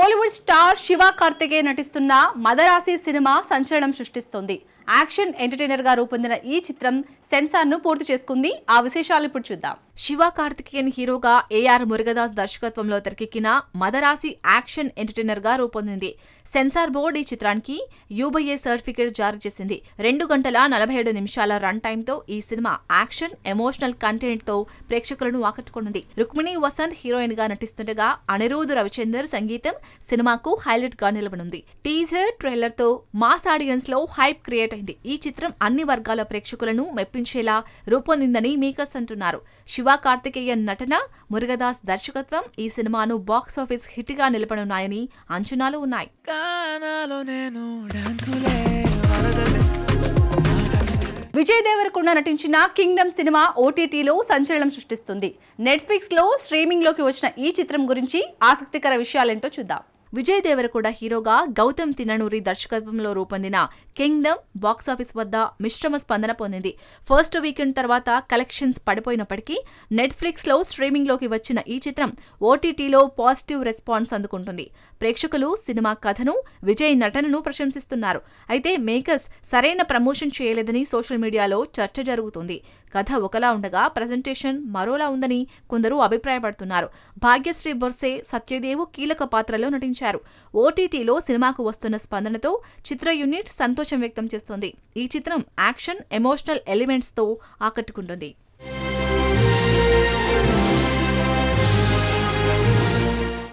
Tollywood star Shiva Karthikeya నటిస్తున్న Madharaasi cinema సంచలనం సృష్టిస్తోంది. యాక్షన్ ఎంటర్టైనర్గా రూపొందిన ఈ చిత్రం సెన్సార్ను పూర్తి చేసుకుంది. ఆ విశేషాలు ఇప్పుడు చూద్దాం. శివ కార్తికేయన్ హీరోగా ఏఆర్ మురుగదాస్ దర్శకత్వంలో తెరకెక్కిన మదరాసి యాక్షన్ ఎంటర్టైనర్గా రూపొందింది. సెన్సార్ బోర్డు ఈ చిత్రానికి యూబీఏ సర్టిఫికేట్ జారీ చేసింది. రెండు గంటల నలభై ఏడు నిమిషాల రన్ టైమ్తో ఈ సినిమా యాక్షన్ ఎమోషనల్ కంటెంట్తో ప్రేక్షకులను ఆకట్టుకున్నది రుక్మిణి వసంత్ హీరోయిన్గా నటిస్తుండగా అనిరుద్ రవిచందర్ సంగీతం సినిమాకు హైలైట్గా నిలవనుంది. టీజర్ ట్రైలర్తో మాస్ ఆడియన్స్లో హైప్ క్రియేట్ అయింది. ఈ చిత్రం అన్ని వర్గాల ప్రేక్షకులను మెప్పించేలా రూపొందిందని మీకస్ అంటున్నారు. శివ కార్తికేయన్ నటన మురుగదాస్ దర్శకత్వం ఈ సినిమాను బాక్స్ ఆఫీస్ హిట్గా నిలపనున్నాయని అంచనాలు ఉన్నాయి. విజయ్ దేవరకొండ నటించిన కింగ్డమ్ సినిమా ఓటీటీలో సంచలనం సృష్టిస్తుంది. నెట్ఫ్లిక్స్లో స్ట్రీమింగ్లోకి వచ్చిన ఈ చిత్రం గురించి ఆసక్తికర విషయాలేంటో చూద్దాం. విజయ్ దేవరకొండ హీరోగా గౌతమ్ తిననూరి దర్శకత్వంలో రూపొందిన కింగ్డమ్ బాక్సాఫీస్ వద్ద మిశ్రమ స్పందన పొందింది. ఫస్ట్ వీకెండ్ తర్వాత కలెక్షన్స్ పడిపోయినప్పటికీ నెట్ఫ్లిక్స్లో స్ట్రీమింగ్లోకి స్ట్రీమింగ్లోకి వచ్చిన ఈ చిత్రం ఓటీటీలో పాజిటివ్ రెస్పాన్స్ అందుకుంటుంది. ప్రేక్షకులు సినిమా కథను విజయ్ నటనను ప్రశంసిస్తున్నారు. అయితే మేకర్స్ సరైన ప్రమోషన్ చేయలేదని సోషల్ మీడియాలో చర్చ జరుగుతుంది. కథ ఒకలా ఉండగా ప్రజెంటేషన్ మరోలా ఉందని కొందరు అభిప్రాయపడుతున్నారు. భాగ్యశ్రీ బొర్సే సత్యదేవు కీలక పాత్రలో నటించారు. ఓటీటీలో సినిమాకు వస్తున్న స్పందనతో చిత్ర యూనిట్ సంతోషం వ్యక్తం చేస్తోంది. ఈ చిత్రం యాక్షన్ ఎమోషనల్ ఎలిమెంట్స్తో ఆకట్టుకుంటుంది.